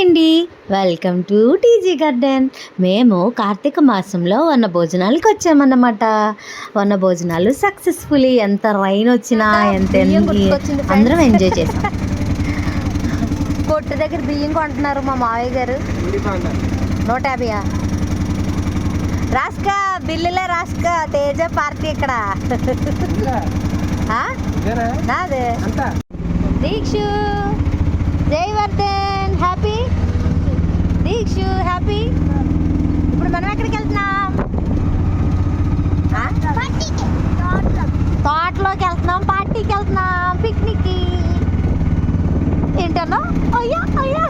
అండి. Welcome to TG garden మేము కార్తీక మాసంలో వన భోజనాలకు వచ్చామన్నమాట. వన భోజనాలు సక్సెస్ఫుల్లీ ఎంత రైన్ వచ్చినా ఎంత. అందరం ఎంజాయ్ చేసాం. కొట్టు దగ్గర బియ్యం కొంటున్నారు మా మావయ్య గారు. నూట యాభైయా? రాస్కా బిల్లులే రాస్కా తేజ పార్టీ ఇక్కడ? నాదే. దీక్షు. జయవర్ధన్ హ్యాపీ దీక్షు హ్యాపీ ఇప్పుడు మనం ఎక్కడికి వెళ్తున్నాం? తోటలోకి వెళ్తున్నాం పార్టీకి వెళ్తున్నాం పిక్నిక్కి. ఏంటన్నా? అయ్యా అయ్యా!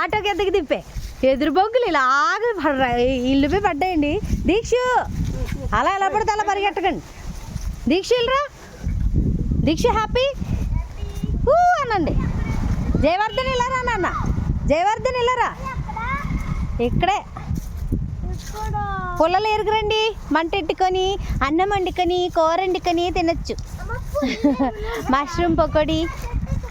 ఆటోకి ఎద్దకి తిప్పే ఎదురు బొగ్గులు ఇలాగ పడ్డాయి ఇల్లుపై పడ్డాయండి. దీక్షు! అలా ఎలా పడితే అలా పరిగెట్టకండి. దీక్ష ఇల్లురా దీక్ష హ్యాపీ? అనండి జయవర్ధన్ ఇలారా నాన్న. జయవర్ధన్ ఇలారా ఇక్కడే. పుల్లలు ఎరుగురండి. మంట ఎట్టుకొని అన్నం వండుకొని కూర వండుకొని తినచ్చు. మష్రూమ్ పకోడీ.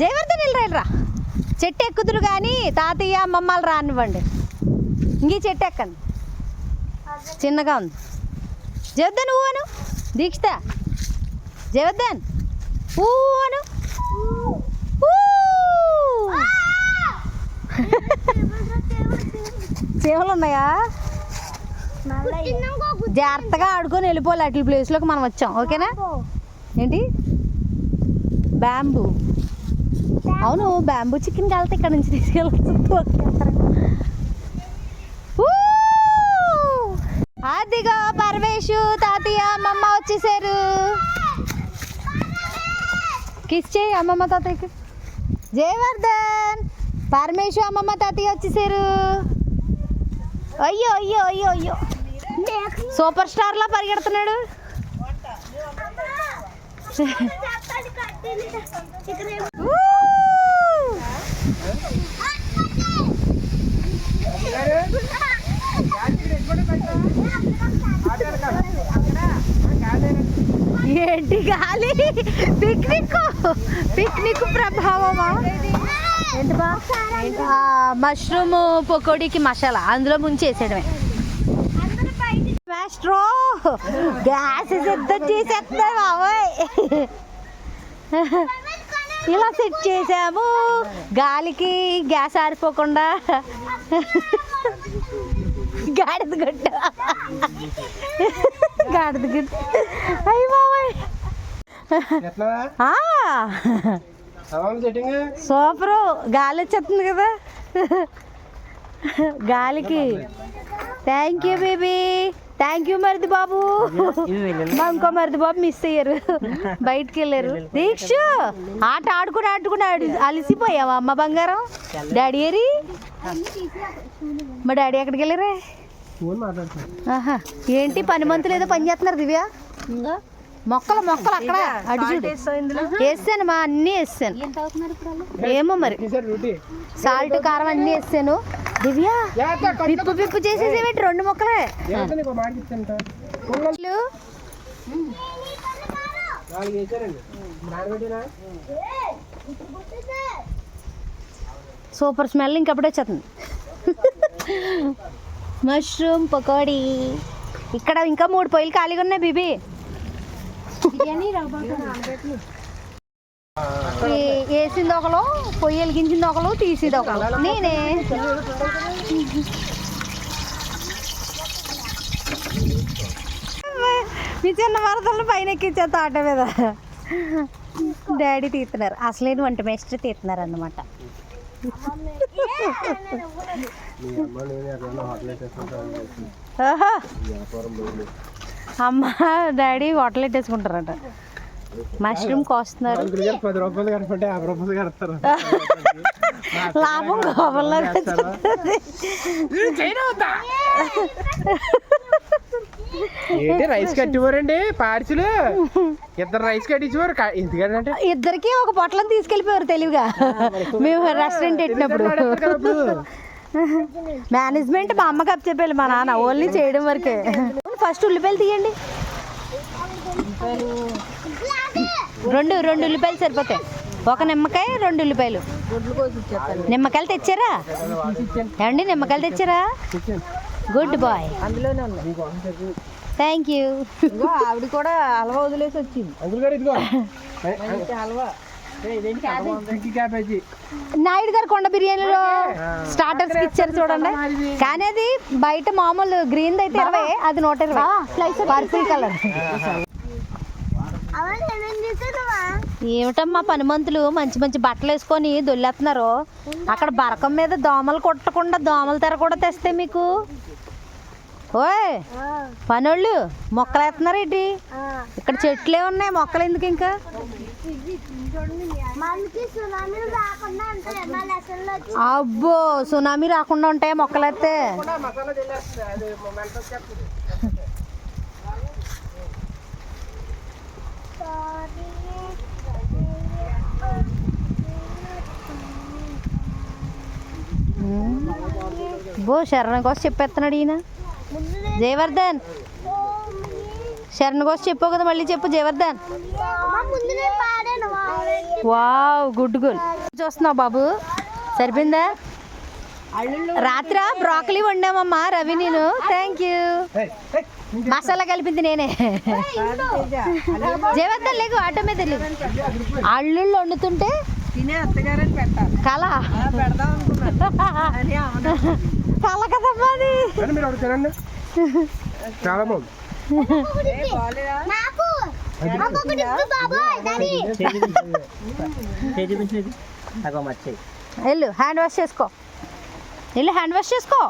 జయవర్ధన్ వెళ్ళరా చెట్టు ఎక్కుదురు కానీ తాతయ్య అమ్మమ్మలు రానివ్వండి. ఇంక చెట్టు ఎక్కండి చిన్నగా ఉంది. జయవర్ధన్ ఊ అను. దీక్షిత. జయవర్ధన్. ఊ అను ఊ. చీమలు ఉన్నాయా జాగ్రత్తగా ఆడుకొని వెళ్ళిపోవాలి అట్ల ప్లేస్లోకి మనం వచ్చాం. ఓకేనా? ఏంటి? బ్యాంబూ. అవును బ్యాంబూ చికెన్ కలితే ఇక్కడ నుంచి తీసుకెళ్ళి అదిగో పరమేశు తాతయ్య అమ్మమ్మ వచ్చేసారు. కిస్ చేయి అమ్మమ్మ తాతయ్యకి. జయవర్ధన్ పరమేశు అమ్మమ్మ తాతయ్య వచ్చేసారు. అయ్యో అయ్యో అయ్యో అయ్యో. సూపర్ స్టార్ లా పరిగెడుతున్నాడు! ఏంటి గాలి? పిక్నిక్ పిక్నిక్ ప్రభావమా? మష్రూమ్ పకోడీకి మసాలా. అందులో ముంచేసేయడమే. మాస్ట్రో గ్యాస్ సిద్ధం చేసేస్తా బాబోయ్. ఇలా సెట్ చేసాము. గాలికి గ్యాస్ ఆరిపోకుండా. గాడిద గుడ్డ. గాడిద గుడ్డ. అయ్యి బాబోయ్. సూపరు. గాలి వచ్చేస్తుంది కదా. గాలికి. Thank you baby thank you మరిది బాబు. మా ఇంకో మరిది బాబు మిస్ అయ్యారు. బయటికి వెళ్ళారు. దీక్ష! ఆట ఆడుకుని ఆడుకుని ఆడి అలసిపోయావా అమ్మ బంగారం? డాడీ ఏరి? మా డాడీ ఎక్కడికి వెళ్ళారే? ఫోన్ మాట్లాడుతున్నా ఆహా. ఏంటి పని మంతులు ఏదో పని చేస్తున్నారు దివ్య? మొక్కలు మొక్కలు అక్కడ. వేసాను మా అన్నీ వేసాను. ఏమో మరి. సాల్ట్ కారం అన్నీ వేసాను. దివ్య పిప్పు పిప్పు చేసేసేవేంటి? రెండు మొక్కలే. సూపర్ స్మెల్ ఇంకప్పుడే వచ్చేస్తుంది. మష్రూమ్ పకోడీ. ఇక్కడ ఇంకా మూడు పొయ్యిలు ఖాళీగా ఉన్నాయి బీబీ. వేసింది ఒకరు పొయ్యి వెలిగించింది ఒకరు తీసింది ఒకరు నేనే. మీ చిన్న వరదలు పైన ఎక్కించేస్తా ఆట మీద. డాడీ తీస్తున్నారు. అసలేని వంట మేస్టర్ తీస్తున్నారు అన్నమాట ఆహా. అమ్మ డాడీ హోటల్ పెట్టేసుకుంటారట మష్రూమ్ కోస్తున్నారు. పది రూపాయలు కట్టుకుంటే యాభై రూపాయలు కడతారు. లాభం గోపంలో ఏంటి రైస్ కట్టివారండి పార్సులు? ఇద్దరు రైస్ కట్టించేవారు ఎందుకంటే ఇద్దరికి ఒక పొట్లం తీసుకెళ్ళిపోయారు తెలివిగా. మేము రెస్టారెంట్ పెట్టినప్పుడు మేనేజ్మెంట్ మా అమ్మకి అప్ చెప్పాలి మా నాన్న ఓన్లీ చేయడం వరకే. ఫస్ట్ ఉల్లిపాయలు తీయండి. రెండు రెండు ఉల్లిపాయలు సరిపోతాయి. ఒక నిమ్మకాయ రెండు ఉల్లిపాయలు. నిమ్మకాయలు తెచ్చారా? ఏమండి నిమ్మకాయలు తెచ్చారా? Good boy. Thank you. ఆవిడ కూడా హల్వా వదిలేసి వచ్చింది. హల్వా. నాయుడు గారు కొండ బిర్యానీలో స్టార్టర్స్కి ఇచ్చారు చూడండి. కానీ అది బయట మామూలు గ్రీన్ అయితే ఇరవై అది నూట ఇరవై. పర్పుల్ కలర్ ఏమిటమ్మా పనిమంతులు? మంచి మంచి బట్టలు వేసుకొని దొల్లేస్తున్నారు. అక్కడ బరకం మీద దోమలు కొట్టకుండా దోమల తెర కూడా తెస్తే మీకు. ఓయ్ పనోళ్ళు మొక్కలు వేస్తున్నారు ఏంటి ఇక్కడ చెట్లే ఉన్నాయి మొక్కలు ఎందుకు ఇంకా? అబ్బో సునామీ రాకుండా ఉంటాయి మొక్కలు అయితే మసాలా తెల్లేస్తుంది అది మెంటల్ వచ్చేస్తుంది బో శరణ కోసం చెప్పేస్తున్నాడు ఈయన. జయవర్ధన్. శరణ కోసం చెప్పావు కదా మళ్ళీ చెప్పు జయవర్ధన్. వావ్ గుడ్ గుడ్ చూస్తున్నావు బాబు. సరిపోయిందా? రాత్రి బ్రాకలీ వండామమ్మా రవి నేను. థ్యాంక్ యూ మసాలా కలిపింది నేనే. జయవర్ధన్ లేకు ఆటో మీద అల్లుళ్ళు వండుతుంటే కళ. కళ కదమ్మా అది చాలా బాగుంది. వెళ్ళు హ్యాండ్ వాష్ చేసుకో. వెళ్ళు హ్యాండ్ వాష్ చేసుకో.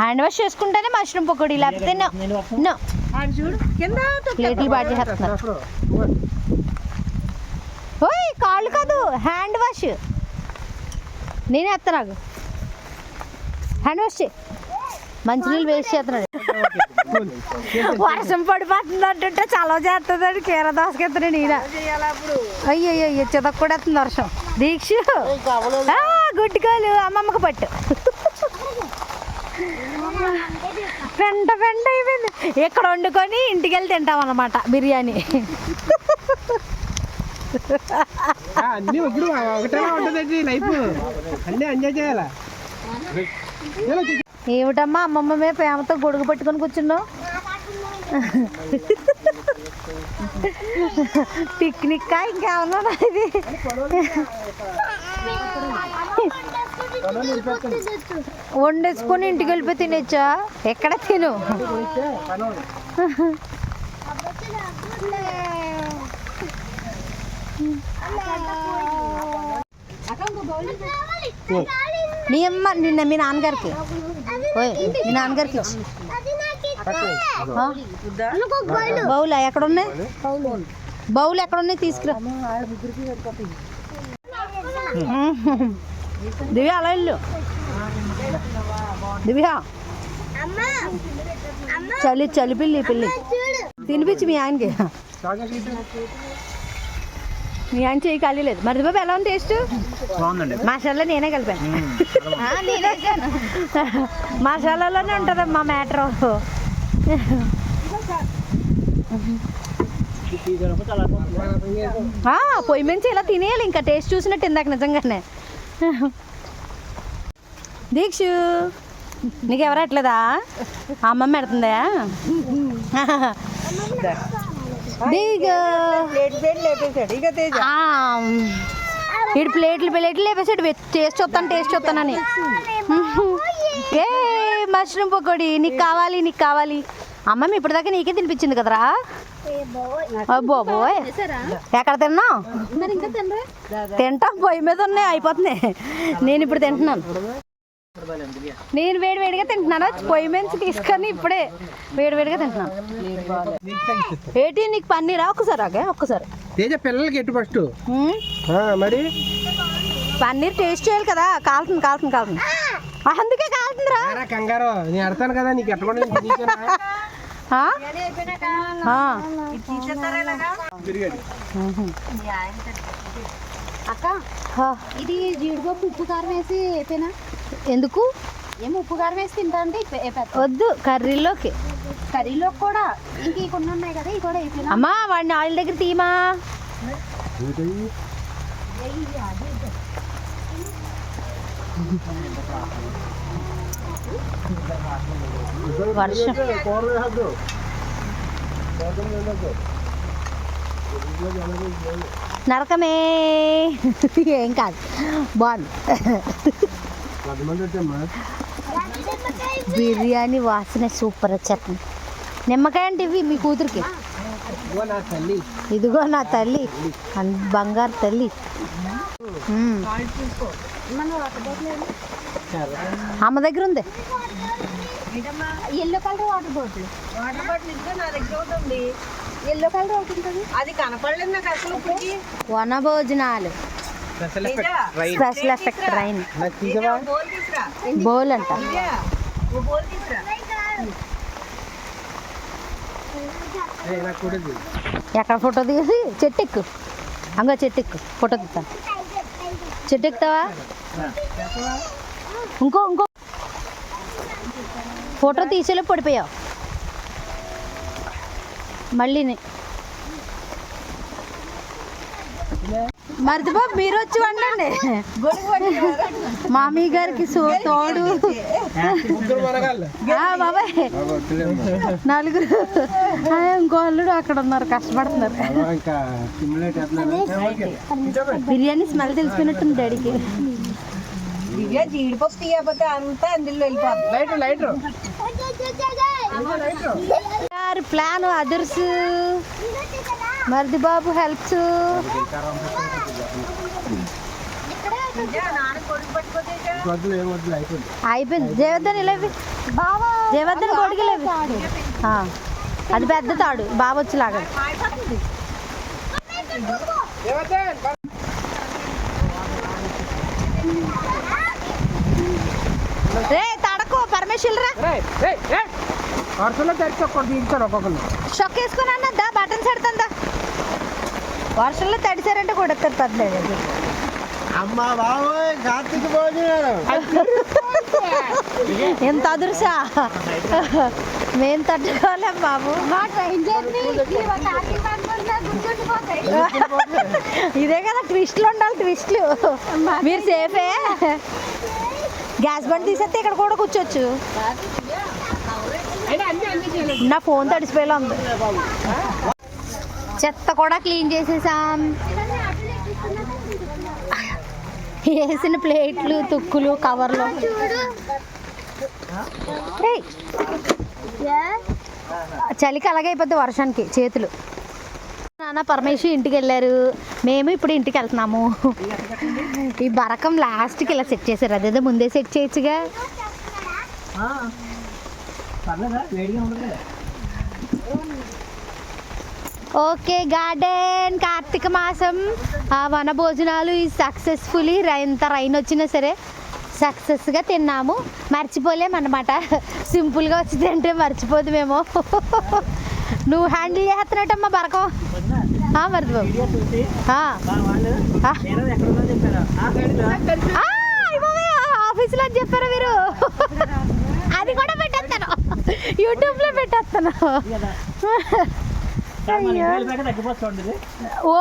హ్యాండ్ వాష్ చేసుకుంటేనే మష్రూమ్ పకోడీ లేకపోతే ప్లేట్లు బాగా చేస్తున్నారు ఓయ్ కాళ్ళు కాదు. హ్యాండ్ వాష్ నేనే వేస్తా నాకు. హ్యాండ్ వాష్ చేయి. మంచినీళ్ళు వేస్ట్ చేస్తున్నాడు. వర్షం పడిపోతుంది అంటుంటే చలవ చేస్తుందని కీర దోసకెత్తున్నాడు ఈయన. అయ్యో అయ్యో చితక్ కూడా వస్తుంది వర్షం. దీక్ష. గుడ్డికాయలు గుడ్డికాలు అమ్మమ్మకు పట్టు. పెంట పెంట అయిపోయింది. ఇక్కడ వండుకొని ఇంటికి వెళ్ళి తింటాం అన్నమాట బిర్యానీ అన్నీ ఇప్పుడు ఒకటే ఉంటుందండి నైపు అన్నీ ఎంజాయ్ చేయాలా? ఏమిటమ్మా అమ్మమ్మ మీద ప్రేమతో గొడుగు పట్టుకొని కూర్చున్నావు? పిక్నిక్ ఇంకేమన్నా ఇది? వండేసుకొని ఇంటికి వెళ్ళిపోయి తినొచ్చా? ఎక్కడ తిను? మీ అమ్మ నిన్న మీ నాన్నగారికి ఓయ్ మీ నాన్నగారికి ఇచ్చి. అది నాకు ఇస్తే. ఆ? నాకు ఒక గోల్డ్ బౌల్ ఎక్కడ ఉన్నాయి బౌల్ ఎక్కడ ఉన్నాయి తీసుకురా దివ్య అలా వెళ్ళు దివ్య అమ్మ అమ్మ చలి చలి పిల్లి పిల్లి చూడు తినిపించి మీ ఆయనకి మీ ఆయన చేయి ఖాళీ లేదు. మరి బాబు ఎలా ఉంది టేస్ట్? మసాలా నేనే కలిపాను. మసాలాలోనే ఉంటుందమ్మా మ్యాటర్. పొయ్యి మించి ఇలా తినేయాలి ఇంకా. టేస్ట్ చూసినట్టు ఇందాక నిజంగానే. దీక్షు నీకు ఎవరు ఎట్లేదా అమ్మమ్మ పెడుతుందా? ఈడు ప్లేట్లు ప్లేట్లు లేపేసాడు టేస్ట్ చూస్తాను టేస్ట్ చూస్తానని ఏ మష్రూమ్ పకోడీ. నీకు కావాలి నీకు కావాలి. అమ్మమ్మ ఇప్పటిదాకా నీకే తినిపించింది కదరా? అబ్బో బాబోయ్ ఎక్కడ తిన్నావు? తింటాం పొయ్యి మీద ఉన్నాయి అయిపోతున్నాయి. నేను ఇప్పుడు తింటున్నాను. నేను వేడి వేడిగా తింటున్నాను. పొయ్యి మీద తీసుకొని ఇప్పుడే వేడి వేడిగా తింటున్నాను. ఏంటి నీకు పన్నీరా? ఒక్కసారి ఆగే ఒక్కసారి. తేజ పిల్లలకి ఎట్టు ఫస్ట్. మరి? పన్నీర్ టేస్ట్ చేయాలి కదా. కాలుతుంది కాలుతుంది కాలుతుంది. ఆ, అందుకే కాలుతుందిరా. కంగారు. నేను అడతాను కదా నీకు ఎట్టకుండా నీకేనా? అక్క. ఇది జీడిపప్పు ఉప్పు కారం వేసి వేపేనా ఎందుకు? ఏమో ఉప్పు కారం వేసి తింటా అంటే వద్దు కర్రీలోకి. కర్రీలో కూడా ఇంక కొన్ని ఉన్నాయి కదా ఇవి కూడా అయిపోయినా అమ్మా వాడిని ఆయిల్ దగ్గర తీమా వర్షం. నరకమే. ఏం కాదు. బాగుంది. బిర్యానీ వాసన సూపర్ చట్నీ నిమ్మకాయ అంటే ఇవి మీ కూతురికి? ఇదిగో నా తల్లి. బంగారు తల్లి. అమ్మ దగ్గర ఉంది. Yellow colour water bottle. Water bottle ఇదిగో నా దగ్గర ఉంది. ఎల్లో కలర్ ఒకటి ఉంటుంది. అది కనపడలేదు నాకు అసలు ఇప్పటికి. వన భోజనాలు special effect rain. Special effect train బోల్ అంట. ఎక్కడ ఫోటో తీసి? చెట్టు ఎక్కు అంగో చెట్టు ఎక్కు ఫోటో తీస్తాను. చెట్టు ఎక్కుతావా? ఇంకో ఇంకో. ఫోటో తీసేలో పడిపోయావు. మళ్ళీ మరిదిబాబు మీరు వచ్చి వండండి. మామీ గారికి సో తోడు. బాబాయ్. నలుగురు. ఇంకో అల్లుడు అక్కడ ఉన్నారు కష్టపడుతున్నారు. బిర్యానీ స్మెల్ తెలిసిపోయినట్టుంది డాడీకి. జీడిపప్పు తీయకపోతే అంతా అందులో వెళ్ళిపోతుంది ప్లాన్ అదర్స్. మరిది బాబు హెల్ప్స్ అయిపోయింది. జయవర్ధన్ కొడుకు అది పెద్ద తాడు. బాబు వచ్చి లాగదు రే తడకు పరమేశ్వర్ రా వరుసలో తెరిచి ఒక్కటి తీస్తారు ఒక్కొక్కరు షొక్ వేసుకుని అన్నద్దా బటన్స్ పెడుతుందా వర్షంలో తడిసారంటే కొడతారు పెద్దలేదు అమ్మా బాబోయ్ కార్తీక భోజనాలు ఎంత అదురుసా మేము తట్టుకోలేం బాబు. మా ట్రైన్ జర్నీ గుర్తుండిపోతాయి. ఇదే కదా ట్విస్ట్లు ఉండాలి ట్విస్ట్లు మీరు సేఫే గ్యాస్ బండ్ తీసేస్తే ఇక్కడ కూడా కూర్చోవచ్చు. నా ఫోన్ తడిసిపోయేలా ఉంది. చెత్త కూడా క్లీన్ చేసేసాం. వేసిన ప్లేట్లు తుక్కులు కవర్లు. చలికి అలాగే అయిపోద్ది వర్షానికి చేతులు. నాన్న పరమేశ్వరి ఇంటికి వెళ్ళారు. మేము ఇప్పుడు ఇంటికి వెళ్తున్నాము. ఈ బరకం లాస్ట్కి ఇలా సెట్ చేశారు. అదేదో ముందే సెట్ చేయొచ్చుగా. ఓకే గార్డెన్ కార్తీక మాసం. ఆ వన భోజనాలు ఈ సక్సెస్ఫుల్లీ ఎంత రైన్ వచ్చినా సరే సక్సెస్గా తిన్నాము. మర్చిపోలేం అనమాట సింపుల్గా వచ్చి తింటే మర్చిపోదు మేము. నువ్వు హ్యాండిల్ చేస్తున్నట్టమ్మా బరకం. బాబోయ్, ఆఫీస్లో అని చెప్పారా మీరు? అది కూడా యూట్యూబ్ యూట్యూబ్లో పెట్టేస్తాను ఓ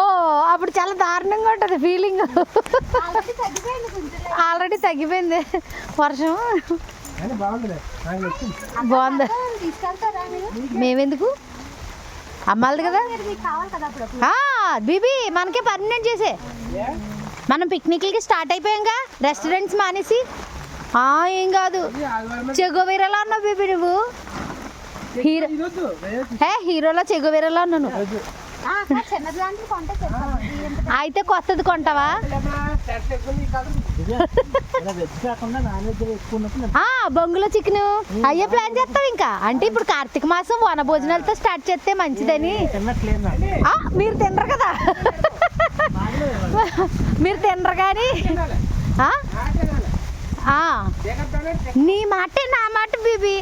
అప్పుడు చాలా దారుణంగా ఉంటుంది ఫీలింగ్ ఆల్రెడీ తగ్గిపోయింది. వర్షం. బాగుంది. మేమెందుకు? అమ్మాలి కదా? బీబీ మనకే పర్మనెంట్ చేసే. మనం పిక్నిక్లకి స్టార్ట్ అయిపోయాంగా. రెస్టారెంట్స్ మానేసి. ఏం కాదు. చెగోవీరలా ఉన్నావు బీబీ నువ్వు? హీరో హే హీరోలో ఉన్నాను కొంటే చెప్తాను. అయితే కొత్తది కొంటావా? బొంగులో చికెన్. అయ్యే ప్లాన్ చేస్తాం ఇంకా? అంటే ఇప్పుడు కార్తీక మాసం వన భోజనాలతో స్టార్ట్ చేస్తే మంచిదని. మీరు తినరు కదా. మీరు తినరు కానీ నీ మాట నా మాట బీబీ.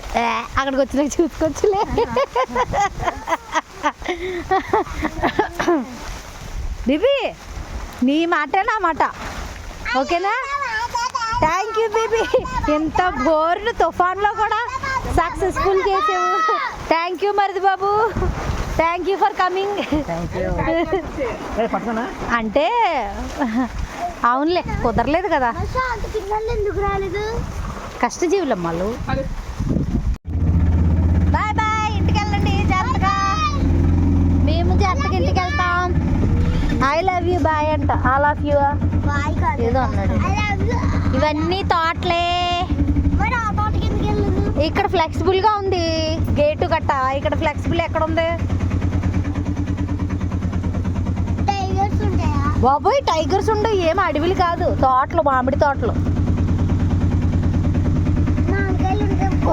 అక్కడికి వచ్చినాక చూసుకోవచ్చులే. బీబీ నీ మాట నా మాట. ఓకేనా? Thank you baby. ఎంత బోర్డు తుఫాన్లో కూడా సక్సెస్ఫుల్ చేసావు. థ్యాంక్ యూ మరిది బాబు. థ్యాంక్ యూ ఫర్ కమింగ్ అంటే అవునులే కుదరలేదు కదా. ఎందుకు రాలేదు? కష్టజీవులం వాళ్ళు బాయ్ బాయ్ ఇంటికి వెళ్ళండి జాగ్రత్తగా. మేము జాగ్రత్తగా ఇంటికి వెళ్తాం ఐ లవ్ యూ బాయ్ అంట ఐ లవ్ యూ ఏదో అన్నాడు. ఇవన్నీ తోటలే. ఇక్కడ ఫ్లెక్సిబుల్గా ఉంది. గేటు గట్ట ఇక్కడ ఫ్లెక్సిబుల్ ఎక్కడ ఉంది టైగర్స్ ఉంటాయా బాబోయ్ టైగర్స్ ఉండవు ఏం అడవిలు కాదు. తోటలు మామిడి తోటలు.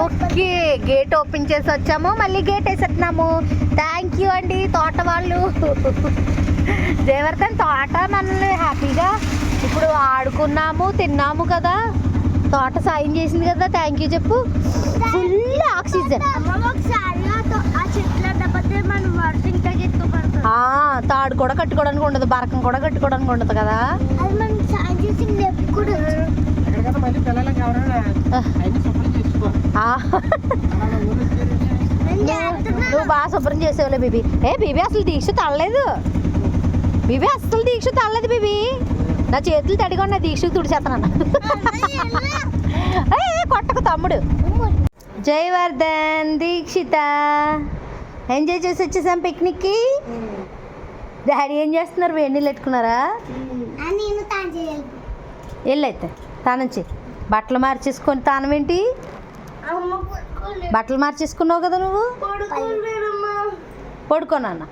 ఓకే గేట్ ఓపెన్ చేసి వచ్చాము. మళ్ళీ గేట్ వేసేస్తున్నాము. థ్యాంక్ యూ అండి తోట వాళ్ళు. జయవర్ధన్ తోట మనల్ని హ్యాపీగా ఇప్పుడు ఆడుకున్నాము తిన్నాము కదా. తోట సాయం చేసింది కదా థ్యాంక్ యూ చెప్పు. ఫుల్ ఆక్సిజన్ తాడు కూడా కట్టుకోవడానికి ఉండదు బరకం కూడా కట్టుకోవడానికి ఉండదు కదా. నువ్వు బాగా శుభ్రం చేసేవాళ్ళే బీబీ. ఏ బీబీ అసలు దీక్ష తడలేదు బీబీ అసలు దీక్ష తడలేదు బీబీ. నా చేతులు తడిగా ఉన్న దీక్ష తుడిచేస్తున్నాను. కొట్టకు తమ్ముడు. జయవర్ధన్ దీక్షిత. ఎంజాయ్ చేసి వచ్చేసాం పిక్నిక్కి. డాడీ ఏం చేస్తున్నారు? వేడి నీళ్ళు పెట్టుకున్నారా? వెళ్ళైతే తానుంచి బట్టలు మార్చేసుకొని తానం ఏంటి? అమ్మ పడుకోలేదు. బట్టలు మార్చేసుకున్నావు కదా నువ్వు? పడుకోనన్నా